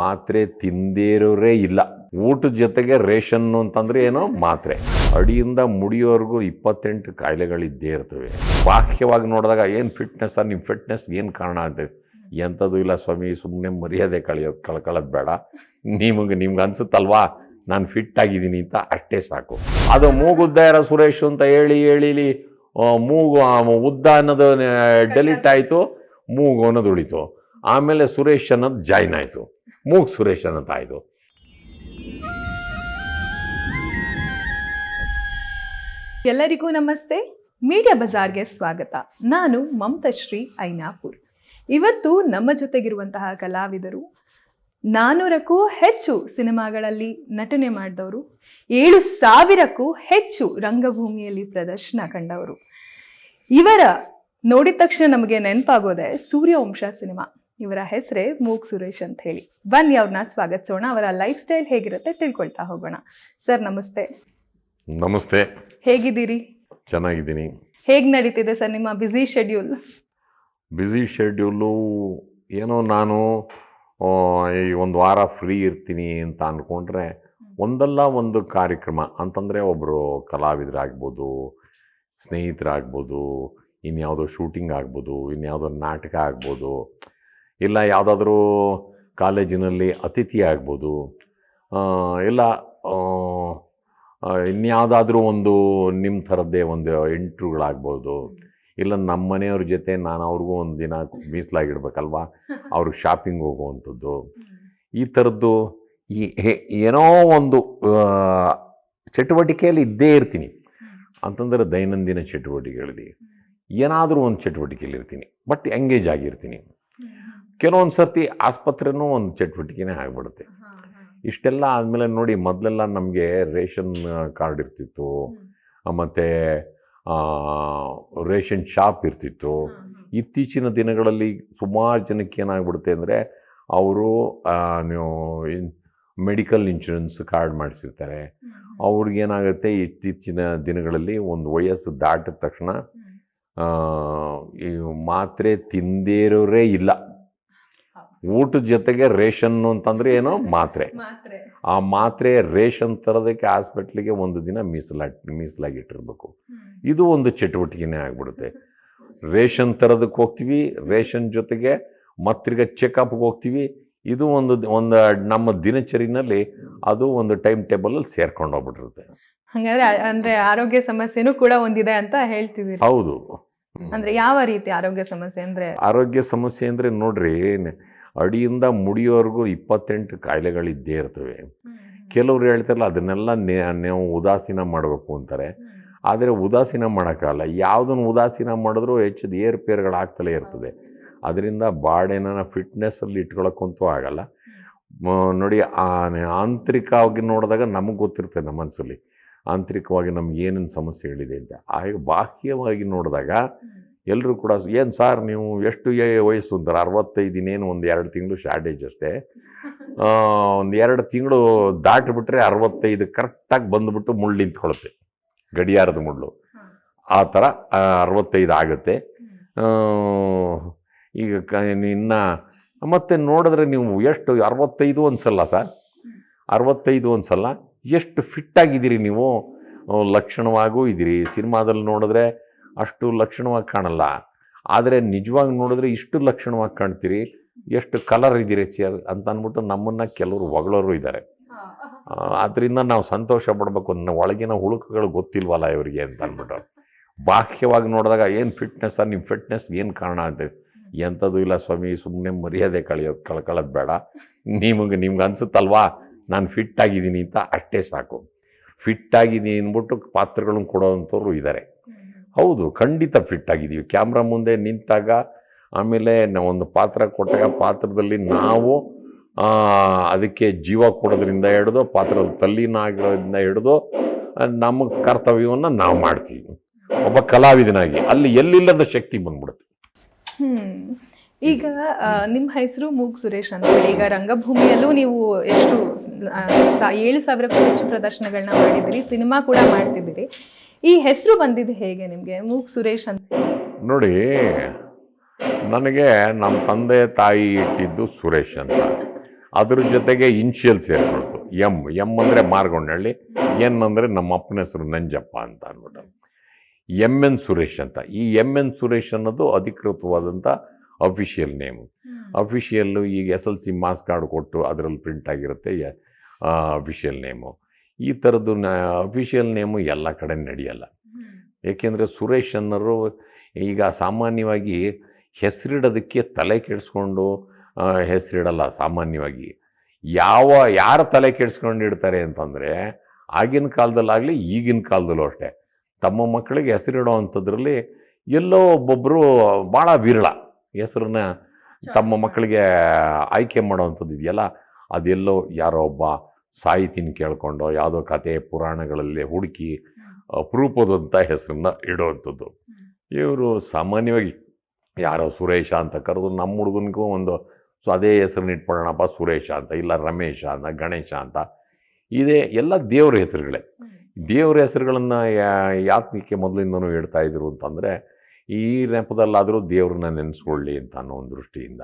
ಮಾತ್ರೆ ತಿಂದಿರೋರೇ ಇಲ್ಲ. ಊಟದ ಜೊತೆಗೆ ರೇಷನ್ ಅಂತಂದ್ರೆ ಏನೋ ಮಾತ್ರೆ. ಅಡಿಯಿಂದ ಮುಡಿಯೋವರೆಗೂ ಇಪ್ಪತ್ತೆಂಟು ಕಾಯಿಲೆಗಳಿದ್ದೇ ಇರ್ತವೆ. ಬಾಹ್ಯವಾಗಿ ನೋಡಿದಾಗ ಏನು ಫಿಟ್ನೆಸ್ ನಿಮ್ಮ ಫಿಟ್ನೆಸ್ ಏನು ಕಾರಣ ಅಂತ ಎಂಥದ್ದು ಇಲ್ಲ ಸ್ವಾಮಿ ಸುಮ್ಮನೆ ಮರ್ಯಾದೆ ಕಳೆಯೋ, ಕಳ್ಕೊಳ್ಳೋದು ಬೇಡ. ನಿಮಗೆ, ನಿಮ್ಗೆ ಅನ್ಸುತ್ತಲ್ವಾ? ನಾನು ಫಿಟ್ ಆಗಿದ್ದೀನಿ ಅಂತ ಅಷ್ಟೇ ಸಾಕು. ಅದು ಮೂಗುದ್ದ ಇರೋ ಸುರೇಶ್ ಅಂತ ಹೇಳಿ ಹೇಳಿ ಮೂಗು ಉದ್ದ ಅನ್ನೋದು ಡೆಲಿಟ್ ಆಯಿತು. ಮೂಗು ಅನ್ನೋದು ಉಳಿತು. ಆಮೇಲೆ ಸುರೇಶ್ ಅನ್ನೋದು ಜಾಯ್ನ್ ಆಯಿತು. ಮೂಗ್ ಸುರೇಶ್ ಅನ್ನ ತಾಯ್ದು. ಎಲ್ಲರಿಗೂ ನಮಸ್ತೆ. ಮೀಡಿಯಾ ಬಜಾರ್ಗೆ ಸ್ವಾಗತ. ನಾನು ಮಮತಶ್ರೀ ಐನಾಪುರ್. ಇವತ್ತು ನಮ್ಮ ಜೊತೆಗಿರುವಂತಹ ಕಲಾವಿದರು ನಾನೂರಕ್ಕೂ ಹೆಚ್ಚು ಸಿನಿಮಾಗಳಲ್ಲಿ ನಟನೆ ಮಾಡಿದವರು, ಏಳು ಸಾವಿರಕ್ಕೂ ಹೆಚ್ಚು ರಂಗಭೂಮಿಯಲ್ಲಿ ಪ್ರದರ್ಶನ ಕಂಡವರು. ಇವರ ನೋಡಿದ ತಕ್ಷಣ ನಮಗೆ ನೆನಪಾಗೋದೆ ಸೂರ್ಯವಂಶ ಸಿನಿಮಾ. ಇವರ ಹೆಸರೇ ಮೂಗ್ ಸುರೇಶ್ ಅಂತ ಹೇಳಿ. ಬನ್ನಿ ಅವ್ರನ್ನ ಸ್ವಾಗತಿಸೋಣ ಅವರ ಲೈಫ್ ಸ್ಟೈಲ್ ಹೇಗಿರುತ್ತೆ ತಿಳ್ಕೊಳ್ತಾ ಹೋಗೋಣ. ಸರ್ ನಮಸ್ತೆ. ನಮಸ್ತೆ. ಹೇಗಿದ್ದೀರಿ? ಚೆನ್ನಾಗಿದ್ದೀನಿ. ಹೇಗೆ ನಡೀತಿದೆ ಸರ್ ನಿಮ್ಮ ಬ್ಯುಸಿ ಶೆಡ್ಯೂಲ್ ಬ್ಯುಸಿ ಶೆಡ್ಯೂಲು ಏನೋ ನಾನು ಈ ಒಂದು ವಾರ ಫ್ರೀ ಇರ್ತೀನಿ ಅಂತ ಅಂದ್ಕೊಂಡ್ರೆ ಒಂದಲ್ಲ ಒಂದು ಕಾರ್ಯಕ್ರಮ ಅಂತಂದರೆ ಒಬ್ಬರು ಕಲಾವಿದರಾಗ್ಬೋದು ಸ್ನೇಹಿತರಾಗ್ಬೋದು ಇನ್ಯಾವುದೋ ಶೂಟಿಂಗ್ ಆಗ್ಬೋದು ಇನ್ಯಾವುದೋ ನಾಟಕ ಆಗ್ಬೋದು ಇಲ್ಲ ಯಾವುದಾದ್ರೂ ಕಾಲೇಜಿನಲ್ಲಿ ಅತಿಥಿ ಆಗ್ಬೋದು. ಇಲ್ಲ ಇನ್ಯಾವುದಾದ್ರೂ ಒಂದು ನಿಮ್ಮ ಥರದ್ದೇ ಒಂದು ಇಂಟ್ರ್ಯೂಗಳಾಗ್ಬೋದು ಇಲ್ಲ ನಮ್ಮ ಮನೆಯವ್ರ ಜೊತೆ ನಾನು ಅವ್ರಿಗೂ ಒಂದು ದಿನ ಮೀಸಲಾಗಿಡ್ಬೇಕಲ್ವಾ? ಅವ್ರಿಗೆ ಶಾಪಿಂಗ್ ಹೋಗುವಂಥದ್ದು. ಈ ಥರದ್ದು ಈ ಏನೋ ಒಂದು ಚಟುವಟಿಕೆಯಲ್ಲಿ ಇದ್ದೇ ಇರ್ತೀನಿ. ಅಂತಂದರೆ ದೈನಂದಿನ ಚಟುವಟಿಕೆಗಳಲ್ಲಿ ಏನಾದರೂ ಒಂದು ಚಟುವಟಿಕೆಯಲ್ಲಿ ಇರ್ತೀನಿ. ಬಟ್ ಎಂಗೇಜ್ ಆಗಿರ್ತೀನಿ. ಕೆಲವೊಂದು ಸರ್ತಿ ಆಸ್ಪತ್ರೆನೂ ಒಂದು ಚಟುವಟಿಕೆನೇ ಆಗಿಬಿಡುತ್ತೆ. ಇಷ್ಟೆಲ್ಲ ಆದಮೇಲೆ ನೋಡಿ ಮೊದಲೆಲ್ಲ ನಮಗೆ ರೇಷನ್ ಕಾರ್ಡ್ ಇರ್ತಿತ್ತು ಮತ್ತು ರೇಷನ್ ಶಾಪ್ ಇರ್ತಿತ್ತು. ಇತ್ತೀಚಿನ ದಿನಗಳಲ್ಲಿ ಸುಮಾರು ಜನಕ್ಕೆ ಏನಾಗ್ಬಿಡುತ್ತೆ ಅಂದರೆ ಅವರು ನೀವು ಮೆಡಿಕಲ್ ಇನ್ಶೂರೆನ್ಸ್ ಕಾರ್ಡ್ ಮಾಡಿಸಿರ್ತಾರೆ. ಅವ್ರಿಗೇನಾಗುತ್ತೆ ಇತ್ತೀಚಿನ ದಿನಗಳಲ್ಲಿ ಒಂದು ವಯಸ್ಸು ದಾಟಿದ ತಕ್ಷಣ ಈ ಮಾತ್ರೆ ತಿಂದೇರೋರೇ ಇಲ್ಲ. ಊಟದ ಜೊತೆಗೆ ರೇಷನ್ ಅಂತಂದ್ರೆ ಏನೋ ಮಾತ್ರೆ. ಆ ಮಾತ್ರೆ ರೇಷನ್ ತರೋದಕ್ಕೆ ಹಾಸ್ಪಿಟ್ಲಿಗೆ ಒಂದು ದಿನ ಮೀಸಲಾಟ್ ಮೀಸಲಾಗಿಟ್ಟಿರ್ಬೇಕು. ಇದು ಒಂದು ಚಟುವಟಿಕೆನೇ ಆಗ್ಬಿಡುತ್ತೆ. ರೇಷನ್ ತರೋದಕ್ಕೆ ಹೋಗ್ತೀವಿ ರೇಷನ್ ಜೊತೆಗೆ ಮತ್ತಿರ್ಗ ಚೆಕಪ್ಗೆ ಹೋಗ್ತೀವಿ. ಇದು ಒಂದು ಒಂದು ನಮ್ಮ ದಿನಚರಿನಲ್ಲಿ ಅದು ಒಂದು ಟೈಮ್ ಟೇಬಲಲ್ಲಿ ಸೇರ್ಕೊಂಡು ಹೋಗ್ಬಿಟ್ಟಿರುತ್ತೆ. ಹಂಗಾದ್ರೆ ಅಂದ್ರೆ ಆರೋಗ್ಯ ಸಮಸ್ಯೆನೂ ಕೂಡ ಒಂದಿದೆ ಅಂತ ಹೇಳ್ತೀವಿ ಹೌದು. ಅಂದ್ರೆ ಯಾವ ರೀತಿ ಆರೋಗ್ಯ ಸಮಸ್ಯೆ ಅಂದ್ರೆ? ಆರೋಗ್ಯ ಸಮಸ್ಯೆ ಅಂದರೆ ನೋಡ್ರಿ ಅಡಿಯಿಂದ ಮುಡಿಯೋವರೆಗೂ ಇಪ್ಪತ್ತೆಂಟು ಕಾಯಿಲೆಗಳಿದ್ದೇ ಇರ್ತವೆ. ಕೆಲವ್ರು ಹೇಳ್ತಾರಲ್ಲ ಅದನ್ನೆಲ್ಲ ನಾವು ನೀವು ಉದಾಸೀನ ಮಾಡಬೇಕು ಅಂತಾರೆ. ಆದರೆ ಉದಾಸೀನ ಮಾಡೋಕ್ಕಾಗಲ್ಲ. ಯಾವುದನ್ನು ಉದಾಸೀನ ಮಾಡಿದ್ರೂ ಹೆಚ್ಚು ಏರುಪೇರುಗಳಾಗ್ತಲೇ ಇರ್ತದೆ. ಅದರಿಂದ ಬಾಡಿನ ಫಿಟ್ನೆಸ್ಸಲ್ಲಿ ಇಟ್ಕೊಳ್ಳೋಕ್ಕಂತೂ ಆಗಲ್ಲ. ನೋಡಿ ಆಂತರಿಕವಾಗಿ ನೋಡಿದಾಗ ನಮಗೆ ಗೊತ್ತಿರ್ತದೆ ನಮ್ಮ ಮನಸ್ಸಲ್ಲಿ ಆಂತರಿಕವಾಗಿ ನಮ್ಗೆ ಏನೇನು ಸಮಸ್ಯೆಗಳಿದೆ ಅಂತ. ಹಾಗೆ ಬಾಹ್ಯವಾಗಿ ನೋಡಿದಾಗ ಎಲ್ಲರೂ ಕೂಡ ಏನು ಸಾರ್ ನೀವು ಎಷ್ಟು ಏ- ವಯಸ್ಸು ಅಂತಾರೆ? ಅರವತ್ತೈದು ಒಂದು ಎರಡು ತಿಂಗಳು ಶಾರ್ಟೇಜ್ ಅಷ್ಟೇ. ಒಂದು ಎರಡು ತಿಂಗಳು ದಾಟಿಬಿಟ್ರೆ ಅರವತ್ತೈದು ಕರೆಕ್ಟಾಗಿ ಬಂದುಬಿಟ್ಟು ಮುಳ್ಳು ನಿಂತ್ಕೊಳ್ಳುತ್ತೆ ಗಡಿಯಾರದ ಮುಳ್ಳು. ಆ ಥರ ಅರವತ್ತೈದು ಆಗುತ್ತೆ. ಈಗ ಕ, ಇನ್ನು ಮತ್ತೆ ನೋಡಿದ್ರೆ ನೀವು ಎಷ್ಟು, ಅರವತ್ತೈದು ಅನ್ಸಲ್ಲ ಸರ್? ಅರವತ್ತೈದು ಅನ್ಸಲ್ಲ ಎಷ್ಟು ಫಿಟ್ಟಾಗಿದ್ದೀರಿ ನೀವು? ಲಕ್ಷಣವಾಗೂ ಇದ್ದೀರಿ. ಸಿನಿಮಾದಲ್ಲಿ ನೋಡಿದ್ರೆ ಅಷ್ಟು ಲಕ್ಷಣವಾಗಿ ಕಾಣಲ್ಲ. ಆದರೆ ನಿಜವಾಗಿ ನೋಡಿದ್ರೆ ಇಷ್ಟು ಲಕ್ಷಣವಾಗಿ ಕಾಣ್ತೀರಿ ಎಷ್ಟು ಕಲರ್ ಇದ್ದೀರಿ ಚೇರ್ ಅಂತ ಅಂದ್ಬಿಟ್ಟು ನಮ್ಮನ್ನು ಕೆಲವರು ಹೊಗಳೋರು ಇದ್ದಾರೆ. ಅದರಿಂದ ನಾವು ಸಂತೋಷ ಪಡಬೇಕು. ನನ್ನ ಒಳಗಿನ ಹುಳುಕುಗಳು ಗೊತ್ತಿಲ್ವಲ್ಲ ಇವರಿಗೆ ಅಂತ ಅಂದ್ಬಿಟ್ಟು. ಬಾಹ್ಯವಾಗಿ ನೋಡಿದಾಗ ಏನು ಫಿಟ್ನೆಸ್ ನಿಮ್ಮ ಫಿಟ್ನೆಸ್ ಏನು ಕಾರಣ ಅಂತ. ಎಂಥದ್ದು ಇಲ್ಲ ಸ್ವಾಮಿ ಸುಮ್ಮನೆ ಮರ್ಯಾದೆ ಕಳೆಯೋ ಕಳ್ಕೊಳ್ಳೋದು ಬೇಡ. ನಿಮಗೆ ನಿಮ್ಗೆ ಅನ್ಸುತ್ತಲ್ವಾ? ನಾನು ಫಿಟ್ ಆಗಿದ್ದೀನಿ ಅಂತ ಅಷ್ಟೇ ಸಾಕು. ಫಿಟ್ ಆಗಿದ್ದೀನಿ ಅಂದ್ಬಿಟ್ಟು ಪಾತ್ರಗಳನ್ನು ಕೊಡೋವಂಥವ್ರು ಇದ್ದಾರೆ. ಹೌದು, ಖಂಡಿತ ಫಿಟ್ ಆಗಿದ್ದೀವಿ. ಕ್ಯಾಮ್ರಾ ಮುಂದೆ ನಿಂತಾಗ, ಆಮೇಲೆ ಒಂದು ಪಾತ್ರ ಕೊಟ್ಟಾಗ ಪಾತ್ರದಲ್ಲಿ ನಾವು ಅದಕ್ಕೆ ಜೀವ ಕೊಡೋದ್ರಿಂದ ಹಿಡಿದು, ಪಾತ್ರದ ತಲ್ಲಿನಾಗಿರೋದ್ರಿಂದ ಹಿಡಿದು, ನಮ್ಮ ಕರ್ತವ್ಯವನ್ನು ನಾವು ಮಾಡ್ತೀವಿ. ಒಬ್ಬ ಕಲಾವಿದನಾಗಿ, ಅಲ್ಲಿ ಎಲ್ಲಿಲ್ಲದ ಶಕ್ತಿ ಬಂದ್ಬಿಡುತ್ತೆ. ಈಗ ನಿಮ್ಮ ಹೆಸರು ಮೂಗ್ ಸುರೇಶ್ ಅಂತ ಈಗ ರಂಗಭೂಮಿಯಲ್ಲೂ ನೀವು ಎಷ್ಟು ಏಳು ಸಾವಿರಕ್ಕೂ ಹೆಚ್ಚು ಪ್ರದರ್ಶನಗಳನ್ನ ಮಾಡಿದಿರಿ ಸಿನಿಮಾ ಕೂಡ ಮಾಡ್ತಿದ್ದೀರಿ. ಈ ಹೆಸರು ಬಂದಿದ್ದು ಹೇಗೆ ನಿಮಗೆ? ಮೂಕ್ ಸುರೇಶ್ ಅಂತ. ನೋಡಿ ನನಗೆ ನಮ್ಮ ತಂದೆ ತಾಯಿ ಇಟ್ಟಿದ್ದು ಸುರೇಶ್ ಅಂತ. ಅದ್ರ ಜೊತೆಗೆ ಇನ್ಷಿಯಲ್ ಸೇರ್ಕೊಳ್ತು. ಎಂ ಎಂ ಅಂದರೆ ಮಾರ್ಗೊಂಡಳ್ಳಿ ಎನ್ ಅಂದರೆ ನಮ್ಮ ಅಪ್ಪನ ಹೆಸರು ನಂಜಪ್ಪ ಅಂತ ಅಂದ್ಬಿಟ್ಟು. ಎಂ ಎನ್ ಸುರೇಶ್ ಅಂತ. ಈ ಎಂ ಎನ್ ಸುರೇಶ್ ಅನ್ನೋದು ಅಧಿಕೃತವಾದಂಥ ಅಫಿಷಿಯಲ್ ನೇಮು ಅಫಿಷಿಯಲ್ಲು ಈಗ S L C marks card ಕೊಟ್ಟು ಅದರಲ್ಲಿ ಪ್ರಿಂಟ್ ಆಗಿರುತ್ತೆ ಅಫಿಷಿಯಲ್ ನೇಮು ಈ ಥರದ್ದು ಅಫಿಷಿಯಲ್ ನೇಮು ಎಲ್ಲ ಕಡೆ ನಡೆಯಲ್ಲ. ಏಕೆಂದರೆ ಸುರೇಶ್ ಅನ್ನೋರು ಈಗ ಸಾಮಾನ್ಯವಾಗಿ ಹೆಸರಿಡೋದಕ್ಕೆ ತಲೆ ಕೆಡಿಸ್ಕೊಂಡು ಹೆಸರಿಡಲ್ಲ ಸಾಮಾನ್ಯವಾಗಿ. ಯಾವ ಯಾರ ತಲೆ ಕೆಡಿಸ್ಕೊಂಡು ಇಡ್ತಾರೆ ಅಂತಂದರೆ ಆಗಿನ ಕಾಲದಲ್ಲಾಗಲಿ ಈಗಿನ ಕಾಲದಲ್ಲೂ ಅಷ್ಟೇ. ತಮ್ಮ ಮಕ್ಕಳಿಗೆ ಹೆಸರಿಡೋ ಅಂಥದ್ರಲ್ಲಿ ಎಲ್ಲೋ ಒಬ್ಬೊಬ್ಬರು ಭಾಳ ವಿರಳ ಹೆಸರನ್ನ ತಮ್ಮ ಮಕ್ಕಳಿಗೆ ಆಯ್ಕೆ ಮಾಡೋವಂಥದ್ದು ಇದೆಯಲ್ಲ ಅದೆಲ್ಲೋ ಯಾರೋ ಒಬ್ಬ ಸಾಹಿತಿನ ಕೇಳ್ಕೊಂಡು ಯಾವುದೋ ಕತೆ ಪುರಾಣಗಳಲ್ಲಿ ಹುಡುಕಿ ಅಪರೂಪದಂಥ ಹೆಸರನ್ನ ಇಡೋವಂಥದ್ದು. ಇವರು ಸಾಮಾನ್ಯವಾಗಿ ಯಾರೋ ಸುರೇಶ ಅಂತ ಕರೆದು ನಮ್ಮ ಹುಡುಗನಿಗೂ ಒಂದು ಸೊ ಅದೇ ಹೆಸರನ್ನ ಇಟ್ಕೊಳ್ಳೋಣಪ್ಪ ಸುರೇಶ ಅಂತ ಇಲ್ಲ ರಮೇಶ ಅಂತ ಗಣೇಶ ಅಂತ. ಇದೇ ಎಲ್ಲ ದೇವ್ರ ಹೆಸರುಗಳೇ. ದೇವ್ರ ಹೆಸರುಗಳನ್ನು ಯಾತನಿಕೆ ಮೊದಲಿಂದನೂ ಹೇಳ್ತಾ ಇದ್ರು ಅಂತಂದರೆ ಈ ನೆಪದಲ್ಲಾದರೂ ದೇವ್ರನ್ನ ನೆನೆಸ್ಕೊಳ್ಳಿ ಅಂತ ಅನ್ನೋ ಒಂದು ದೃಷ್ಟಿಯಿಂದ.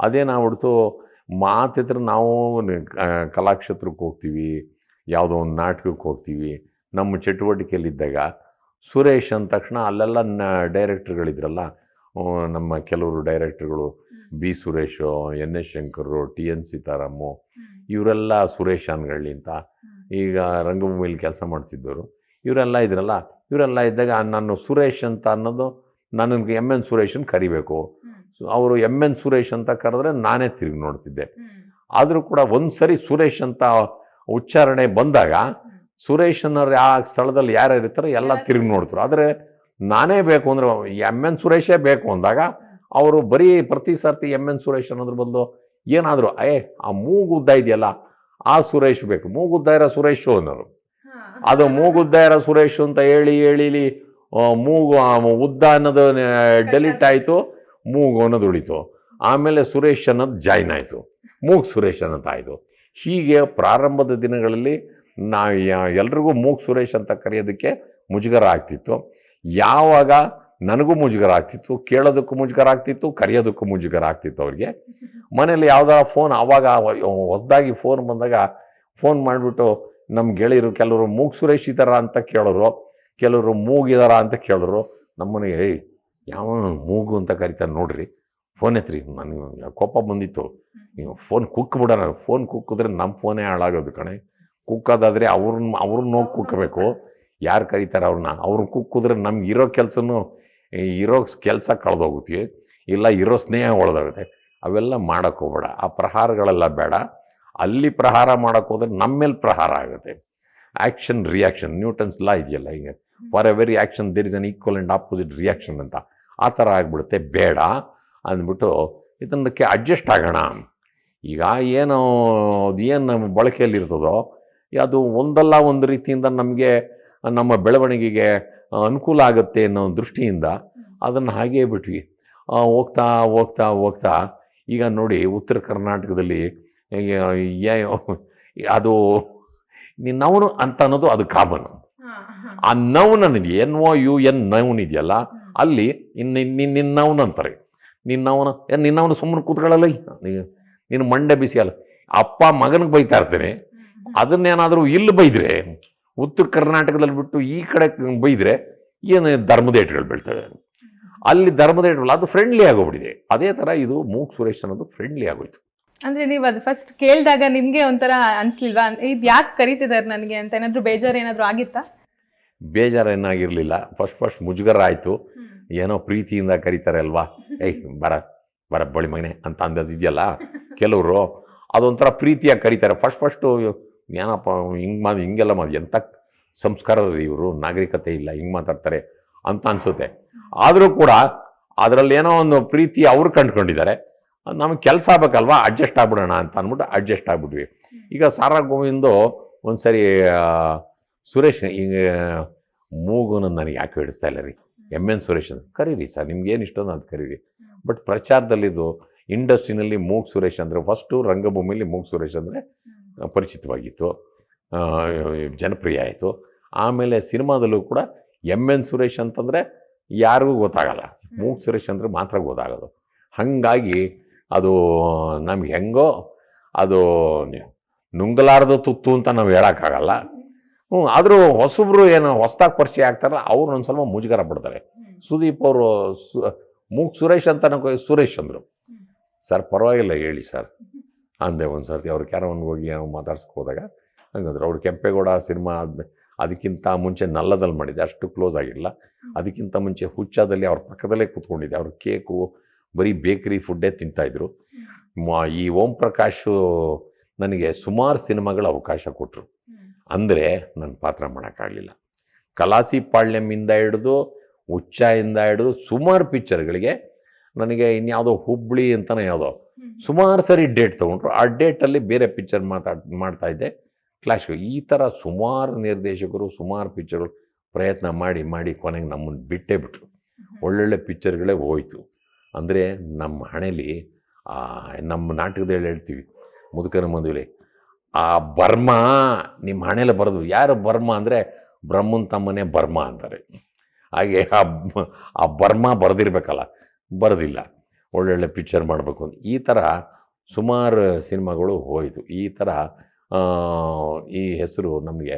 ಅದೇ ನಾವು ಹೊಡ್ತು ಮಾತಿದ್ರೆ ನಾವು ಕಲಾಕ್ಷೇತ್ರಕ್ಕೆ ಹೋಗ್ತೀವಿ ಯಾವುದೋ ಒಂದು ನಾಟಕಕ್ಕೆ ಹೋಗ್ತೀವಿ. ನಮ್ಮ ಚಟುವಟಿಕೆಯಲ್ಲಿದ್ದಾಗ ಸುರೇಶ್ ಅಂದ ತಕ್ಷಣ ಅಲ್ಲೆಲ್ಲ ನ ಡೈರೆಕ್ಟ್ರುಗಳಿದ್ರಲ್ಲ ನಮ್ಮ ಕೆಲವರು ಡೈರೆಕ್ಟ್ರುಗಳು B Suresh N S Shankar T N Sitaram ಇವರೆಲ್ಲ ಸುರೇಶ್ ಅಂತ. ಈಗ ರಂಗಭೂಮಿಯಲ್ಲಿ ಕೆಲಸ ಮಾಡ್ತಿದ್ದವರು. ಇವರೆಲ್ಲ ಇದ್ರಲ್ಲ ಇವರೆಲ್ಲ ಇದ್ದಾಗ ನಾನು ಸುರೇಶ್ ಅಂತ ಅನ್ನೋದು ನನಗೆ ಎಂ ಎನ್ ಸುರೇಶನ್ ಕರಿಬೇಕು. ಸೊ ಅವರು ಎಂ ಎನ್ ಸುರೇಶ್ ಅಂತ ಕರೆದ್ರೆ ನಾನೇ ತಿರುಗಿ ನೋಡ್ತಿದ್ದೆ. ಆದರೂ ಕೂಡ ಒಂದು ಸರಿ ಸುರೇಶ್ ಅಂತ ಉಚ್ಚಾರಣೆ ಬಂದಾಗ ಸುರೇಶ್ ಅನ್ನೋರು ಆ ಸ್ಥಳದಲ್ಲಿ ಯಾರ್ಯಾರು ಇರ್ತಾರೆ ಎಲ್ಲ ತಿರುಗಿ ನೋಡ್ತಾರೆ ಆದರೆ ನಾನೇ ಬೇಕು ಅಂದರೆ ಎಂ ಎನ್ ಸುರೇಶೇ ಬೇಕು ಅಂದಾಗ ಅವರು ಬರೀ ಪ್ರತಿ ಸರ್ತಿ ಎಂ ಎನ್ ಸುರೇಶ್ ಅನ್ನೋದ್ರ ಬದಲು ಏನಾದರೂ ಏ ಆ ಮೂಗುದ್ದ ಇದೆಯಲ್ಲ ಆ ಸುರೇಶ್ ಬೇಕು. ಮೂಗುದ್ದ ಇರೋ ಸುರೇಶು ಅನ್ನೋರು. ಅದು ಮೂಗುದ್ದ ಇರೋ ಸುರೇಶ್ ಅಂತ ಹೇಳಿ ಹೇಳಿ ಮೂಗು ಉದ್ದ ಅನ್ನೋದು ಡೆಲಿಟ್ ಆಯಿತು. ಮೂಗು ಅನ್ನೋದು ಉಳಿತು ಆಮೇಲೆ ಸುರೇಶ್ ಅನ್ನೋದು ಜಾಯ್ನ್ ಆಯಿತು. ಮೂಗ್ ಸುರೇಶ್ ಅನ್ನೋದು ಆಯಿತು. ಹೀಗೆ ಪ್ರಾರಂಭದ ದಿನಗಳಲ್ಲಿ ನಾವು ಎಲ್ರಿಗೂ ಮೂಗ್ ಸುರೇಶ್ ಅಂತ ಕರೆಯೋದಕ್ಕೆ ಮುಜುಗರ ಆಗ್ತಿತ್ತು. ಯಾವಾಗ ನನಗೂ ಮುಜುಗರ ಆಗ್ತಿತ್ತು, ಕೇಳೋದಕ್ಕೂ ಮುಜುಗರ ಆಗ್ತಿತ್ತು, ಕರೆಯೋದಕ್ಕೂ ಮುಜುಗರ ಆಗ್ತಿತ್ತು ಅವ್ರಿಗೆ. ಮನೇಲಿ ಯಾವ್ದಾರ ಫೋನ್ ಆವಾಗ ಹೊಸದಾಗಿ ಫೋನ್ ಬಂದಾಗ ಫೋನ್ ಮಾಡಿಬಿಟ್ಟು ನಮ್ಮ ಗೆಳೆಯರು ಕೆಲವರು ಮೂಗ್ ಸುರೇಶ್ ಇದ್ದಾರಾ ಅಂತ ಕೇಳೋರು, ಕೆಲವರು ಮೂಗಿದಾರ ಅಂತ ಕೇಳೋರು. ನಮ್ಮನೆಗೆ, ಏಯ್ ಯಾವ ಮೂಗು ಅಂತ ಕರಿತಾರೆ ನೋಡ್ರಿ. ಫೋನ್ ಎತ್ರಿ ನನಗೆ ಕೋಪ ಬಂದಿತ್ತು. ನೀವು ಫೋನ್ ಕುಕ್ ಬಿಡೋಣ ಫೋನ್ ಕುಕ್ಕಿದ್ರೆ ನಮ್ಮ ಫೋನೇ ಹಾಳಾಗೋದು ಕಣೆ. ಕುಕ್ಕೋದಾದರೆ ಅವ್ರನ್ನ ಅವ್ರನ್ನ ಹೋಗಿ ಕುಕ್ಕಬೇಕು ಯಾರು ಕರೀತಾರೆ ಅವ್ರನ್ನ? ಅವ್ರನ್ನ ಕುಕ್ಕಿದ್ರೆ ನಮ್ಗೆ ಇರೋ ಕೆಲಸನೂ ಇರೋ ಕೆಲಸ ಕಳೆದೋಗುತ್ತೆ. ಇಲ್ಲ ಇರೋ ಸ್ನೇಹ ಒಳದಾಗುತ್ತೆ. ಅವೆಲ್ಲ ಹೋಗ್ಬೇಡ. ಆ ಪ್ರಹಾರಗಳೆಲ್ಲ ಬೇಡ. ಅಲ್ಲಿ ಪ್ರಹಾರ ಮಾಡೋಕ್ಕೆ ಹೋದ್ರೆ ನಮ್ಮ ಮೇಲೆ ಪ್ರಹಾರ ಆಗುತ್ತೆ. Action reaction. ನ್ಯೂಟನ್ಸ್ ಲಾ ಇದೆಯಲ್ಲ ಈಗ for every very action there is an equal and opposite reaction ಅಂತ. ಆ ಥರ ಆಗಿಬಿಡುತ್ತೆ ಬೇಡ ಅಂದ್ಬಿಟ್ಟು ಇದನ್ನಕ್ಕೆ ಅಡ್ಜಸ್ಟ್ ಆಗೋಣ. ಈಗ ಏನು ಅದು ಏನು ನಮ್ಮ ಬಳಕೆಯಲ್ಲಿರ್ತದೋ ಅದು ಒಂದಲ್ಲ ಒಂದು ರೀತಿಯಿಂದ ನಮಗೆ ನಮ್ಮ ಬೆಳವಣಿಗೆಗೆ ಅನುಕೂಲ ಆಗುತ್ತೆ ಅನ್ನೋ ದೃಷ್ಟಿಯಿಂದ ಅದನ್ನು ಹಾಗೇ ಬಿಟ್ವಿ. ಹೋಗ್ತಾ ಹೋಗ್ತಾ ಹೋಗ್ತಾ ಈಗ ನೋಡಿ ಉತ್ತರ ಕರ್ನಾಟಕದಲ್ಲಿ ಅದು ನಿನ್ನವನು ಅಂತ ಅನ್ನೋದು ಅದು ಕಾಮನ್ ಆ ನೌನ್ ಅನ್ನೋದು N O U N noun ಇದೆಯಲ್ಲ ಅಲ್ಲಿ ಇನ್ನು ನಿನ್ನವನ ಅಂತಾರೆ. ನಿನ್ನವನ ಏನು ನಿನ್ನವನು ಸುಮ್ಮನೆ ಕೂತ್ಕೊಳ್ಳಲ್ಲ ನೀನು ಮಂಡೆ ಬಿಸಿ ಅಲ್ಲ. ಅಪ್ಪ ಮಗನಿಗೆ ಬೈತಾ ಇರ್ತೇನೆ. ಅದನ್ನೇನಾದರೂ ಇಲ್ಲಿ ಬೈದ್ರೆ ಉತ್ತರ ಕರ್ನಾಟಕದಲ್ಲಿ ಬಿಟ್ಟು ಈ ಕಡೆ ಬೈದ್ರೆ ಏನು ಧರ್ಮದೇಟ್ಗಳು ಬೀಳ್ತವೆ? ಅಲ್ಲಿ ಧರ್ಮದೇಟ್ಗಳು ಅದು ಫ್ರೆಂಡ್ಲಿ ಆಗೋಗ್ಬಿಟ್ಟಿದೆ. ಅದೇ ಥರ ಇದು ಮೂಕ್ ಸುರೇಶ್ ಅನ್ನೋದು ಫ್ರೆಂಡ್ಲಿ ಆಗೋಯ್ತು. ಅಂದ್ರೆ ನೀವು ಅದು ಫಸ್ಟ್ ಕೇಳಿದಾಗ ನಿಮಗೆ ಒಂಥರ ಅನಿಸ್ಲಿಲ್ವಾ? ಇದು ಯಾಕೆ ಕರಿತಿದ್ದಾರೆ ನನಗೆ ಅಂತ ಏನಾದರೂ ಬೇಜಾರು ಏನಾದರೂ ಆಗಿತ್ತಾ? ಬೇಜಾರು ಏನಾಗಿರಲಿಲ್ಲ. ಫಸ್ಟ್ ಫಸ್ಟ್ ಮುಜುಗರ ಆಯಿತು. ಏನೋ ಪ್ರೀತಿಯಿಂದ ಕರೀತಾರೆ ಅಲ್ವಾ ಏಯ್ ಬರ ಬರ ಬಳಿ ಮಗನೆ ಅಂತ ಅಂದದಿದೆಯಲ್ಲ ಕೆಲವರು ಅದೊಂಥರ ಪ್ರೀತಿಯಾಗಿ ಕರೀತಾರೆ. ಫಸ್ಟ್ ಫಸ್ಟು ಏನಪ್ಪ ಹಿಂಗೆ ಮಾಡಿ ಹಿಂಗೆಲ್ಲ ಮಾಡಿ ಎಂಥ ಸಂಸ್ಕಾರದ ಇವರು? ನಾಗರಿಕತೆ ಇಲ್ಲ ಹಿಂಗೆ ಮಾತಾಡ್ತಾರೆ ಅಂತ ಅನಿಸುತ್ತೆ. ಆದರೂ ಕೂಡ ಅದರಲ್ಲಿ ಏನೋ ಒಂದು ಪ್ರೀತಿ ಅವರು ಕಂಡುಕೊಂಡಿದ್ದಾರೆ. ನಮಗೆ ಕೆಲಸ ಆಗ್ಬೇಕಲ್ವಾ? ಅಡ್ಜಸ್ಟ್ ಆಗ್ಬಿಡೋಣ ಅಂತ ಅಂದ್ಬಿಟ್ಟು ಅಡ್ಜಸ್ಟ್ ಆಗ್ಬಿಟ್ವಿ. ಈಗ ಸಾರಾ ಗೋವಿಂದು ಒಂದು ಸರಿ ಸುರೇಶ್ ಈಗ ಮೂಗುನ ನನಗೆ ಯಾಕೆ ಹಿಡಿಸ್ತಾ ಇಲ್ಲ ರೀ. ಎಂ ಎನ್ ಸುರೇಶ್ ಅಂತ ಕರೀರಿ ಸರ್ ನಿಮ್ಗೇನು ಏನು ಇಷ್ಟೋ ಅದು ಕರೀರಿ. ಬಟ್ ಪ್ರಚಾರದಲ್ಲಿದ್ದು ಇಂಡಸ್ಟ್ರಿನಲ್ಲಿ ಮೂಗ್ ಸುರೇಶ್ ಅಂದರೆ ಫಸ್ಟು ರಂಗಭೂಮಿಯಲ್ಲಿ ಮೂಗ್ ಸುರೇಶ್ ಅಂದರೆ ಪರಿಚಿತವಾಗಿತ್ತು ಜನಪ್ರಿಯ ಆಯಿತು. ಆಮೇಲೆ ಸಿನಿಮಾದಲ್ಲೂ ಕೂಡ ಎಂ ಎನ್ ಸುರೇಶ್ ಅಂತಂದರೆ ಯಾರಿಗೂ ಗೊತ್ತಾಗಲ್ಲ. ಮೂಗ್ ಸುರೇಶ್ ಅಂದರೆ ಮಾತ್ರ ಗೊತ್ತಾಗೋದು. ಹಾಗಾಗಿ ಅದು ನಮ್ಗೆ ಹೆಂಗೋ ಅದು ನುಂಗಲಾರ್ದ ತುತ್ತು ಅಂತ ನಾವು ಹೇಳೋಕ್ಕಾಗಲ್ಲ. ಹ್ಞೂ ಆದರೂ ಹೊಸಬ್ರು ಏನು ಹೊಸ್ದಾಗಿ ಪರಿಚಯ ಆಗ್ತಾರಲ್ಲ ಅವ್ರು ಒಂದು ಸ್ವಲ್ಪ ಮುಜುಗರ ಬಿಡ್ತಾರೆ ಸುದೀಪ್ ಅವರು ಸು ಮೂಕ್ ಸುರೇಶ್ ಅಂತ ನನಗೆ ಸುರೇಶ್ ಅಂದರು. ಸರ್ ಪರವಾಗಿಲ್ಲ ಹೇಳಿ ಸರ್. ಅಂದೆ ಒಂದು ಸರ್ತಿ ಅವ್ರ ಕ್ಯಾರವನ್ಗೆ ಹೋಗಿ ಏನೋ ಮಾತಾಡ್ಸಕ್ಕೆ ಹೋದಾಗ ಹಂಗಂದ್ರು ಅವ್ರು ಕೆಂಪೇಗೌಡ ಸಿನಿಮಾ ಅದಕ್ಕಿಂತ ಮುಂಚೆ ನಲ್ಲದಲ್ಲಿ ಮಾಡಿದ್ದೆ ಅಷ್ಟು ಕ್ಲೋಸ್ ಆಗಿಲ್ಲ. ಅದಕ್ಕಿಂತ ಮುಂಚೆ ಹುಚ್ಚಾದಲ್ಲಿ ಅವ್ರ ಪಕ್ಕದಲ್ಲೇ ಕೂತ್ಕೊಂಡಿದ್ದೆ ಅವ್ರ ಕೇಕು ಬರೀ ಬೇಕ್ರಿ ಫುಡ್ಡೇ ತಿಂತಾಯಿದ್ರು. ಮ- ಈ ಓಂ ಪ್ರಕಾಶು ನನಗೆ ಸುಮಾರು ಸಿನಿಮಾಗಳ ಅವಕಾಶ ಕೊಟ್ಟರು ಅಂದರೆ ನನ್ನ ಪಾತ್ರ ಮಾಡೋಕ್ಕಾಗಲಿಲ್ಲ. ಕಲಾಸಿ ಪಾಳ್ಯಮಿಂದ ಹಿಡಿದು ಉಚ್ಚಾಯಿಂದ ಹಿಡಿದು ಸುಮಾರು ಪಿಕ್ಚರ್ಗಳಿಗೆ ನನಗೆ ಇನ್ಯಾವುದೋ ಹುಬ್ಬಳ್ಳಿ ಅಂತಲೇ ಯಾವುದೋ ಸುಮಾರು ಸರಿ ಡೇಟ್ ತೊಗೊಂಡ್ರು. ಆ ಡೇಟಲ್ಲಿ ಬೇರೆ ಪಿಕ್ಚರ್ ಮಾತಾಡ್ ಮಾಡ್ತಾ ಇದ್ದೆ. ಕ್ಲಾಶ್ಗಳು ಈ ಥರ ಸುಮಾರು ನಿರ್ದೇಶಕರು ಸುಮಾರು ಪಿಕ್ಚರ್ಗಳು ಪ್ರಯತ್ನ ಮಾಡಿ ಮಾಡಿ ಕೊನೆಗೆ ನಮ್ಮನ್ನು ಬಿಟ್ಟೇ ಬಿಟ್ರು. ಒಳ್ಳೊಳ್ಳೆ ಪಿಕ್ಚರ್ಗಳೇ ಹೋಯ್ತು. ಅಂದರೆ ನಮ್ಮ ಹಣೆಯಲ್ಲಿ ನಮ್ಮ ನಾಟಕದಲ್ಲಿ ಹೇಳ್ತೀವಿ ಮುದುಕನ ಮದುವೆ ಆ ಬರ್ಮ ನಿಮ್ಮ ಹಣೆಯಲ್ಲಿ ಬರೆದು ಯಾರು ಬರ್ಮ ಅಂದರೆ ಬ್ರಹ್ಮನ್ ತಮ್ಮನೇ ಬರ್ಮ ಅಂತಾರೆ. ಹಾಗೆ ಆ ಆ ಬರ್ಮ ಬರೆದಿರ್ಬೇಕಲ್ಲ ಬರೆದಿಲ್ಲ. ಒಳ್ಳೊಳ್ಳೆ ಪಿಕ್ಚರ್ ಮಾಡಬೇಕು ಅಂತ. ಈ ಥರ ಸುಮಾರು ಸಿನಿಮಾಗಳು ಹೋಯಿತು. ಈ ಥರ ಈ ಹೆಸರು ನಮಗೆ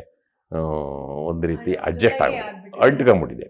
ಒಂದು ರೀತಿ ಅಡ್ಜಸ್ಟ್ ಆಗ ಅಂಟ್ಕೊಂಬಿಟ್ಟಿದೆ